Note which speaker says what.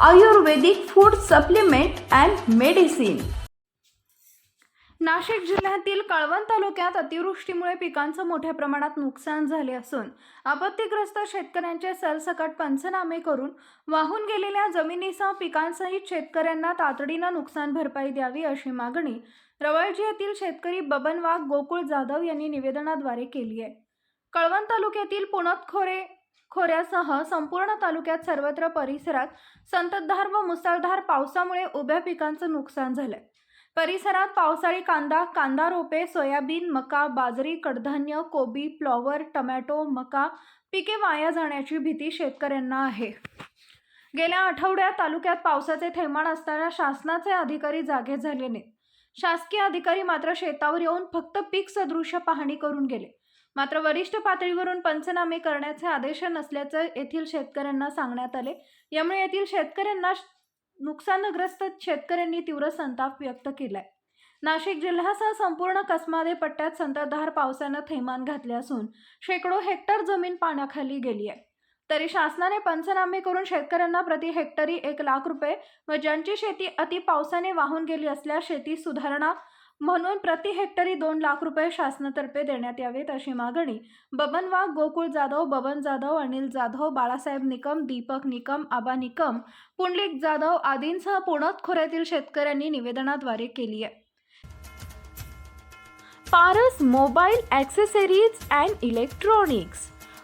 Speaker 1: Ayurvedic food supplement and medicine Nashik जिल्ह्यातील कळवण तालुक्यात अतिवृष्टीमुळे पिकांचं मोठ्या प्रमाणात नुकसान झाले असून आपत्तीग्रस्त शेतकऱ्यांचे सरसकट पंचनामे करून वाहून गेलेल्या जमिनीसह पिकांसहित शेतकऱ्यांना तातडीनं नुकसान भरपाई द्यावी अशी मागणी रवळजी येथील शेतकरी बबन वाघ गोकुळ जाधव यांनी निवेदनाद्वारे केली आहे. कळवण तालुक्यातील पुनतखोरे खोऱ्यासह संपूर्ण तालुक्यात सर्वत्र परिसरात संततधार व मुसळधार पावसामुळे उभ्या पिकांचं नुकसान झालंय. परिसरात पावसाळी कांदा कांदा रोपे सोयाबीन मका बाजरी कडधान्य कोबी फ्लॉवर टमॅटो मका पिके वाया जाण्याची भीती शेतकऱ्यांना आहे. गेल्या आठवड्यात तालुक्यात पावसाचे थैमान असताना शासनाचे अधिकारी जागे झाले नाहीत शासकीय अधिकारी मात्र शेतावर येऊन फक्त पीक सदृश पाहणी करून गेले. मात्र वरिष्ठ पातळीवरून पंचनामे करण्याचे आदेश नसल्याचं येथील शेतकऱ्यांना सांगण्यात आले. यामुळे येथील शेतकऱ्यांना नुकसानग्रस्त शेतकऱ्यांनी तीव्र संताप व्यक्त केलाय. नाशिक जिल्ह्यासह संपूर्ण कसमादे पट्ट्यात संततधार पावसानं थैमान घातले असून शेकडो हेक्टर जमीन पाण्याखाली गेली आहे. तरी शासनाने पंचनामे करून शेतकऱ्यांना प्रति हेक्टरी एक लाख रुपये व ज्यांची शेती अति पावसाने वाहून गेली असल्यास शेती सुधारणा म्हणून प्रति हेक्टरी दोन लाख रुपये शासनातर्फे देण्यात यावेत अशी मागणी बबन वाघ गोकुळ जाधव बबन जाधव अनिल जाधव बाळासाहेब निकम दीपक निकम आबा निकम पुंडलिक जाधव आदींसह पुणत खोऱ्यातील शेतकऱ्यांनी निवेदनाद्वारे केली आहे. Paras mobile accessories and electronics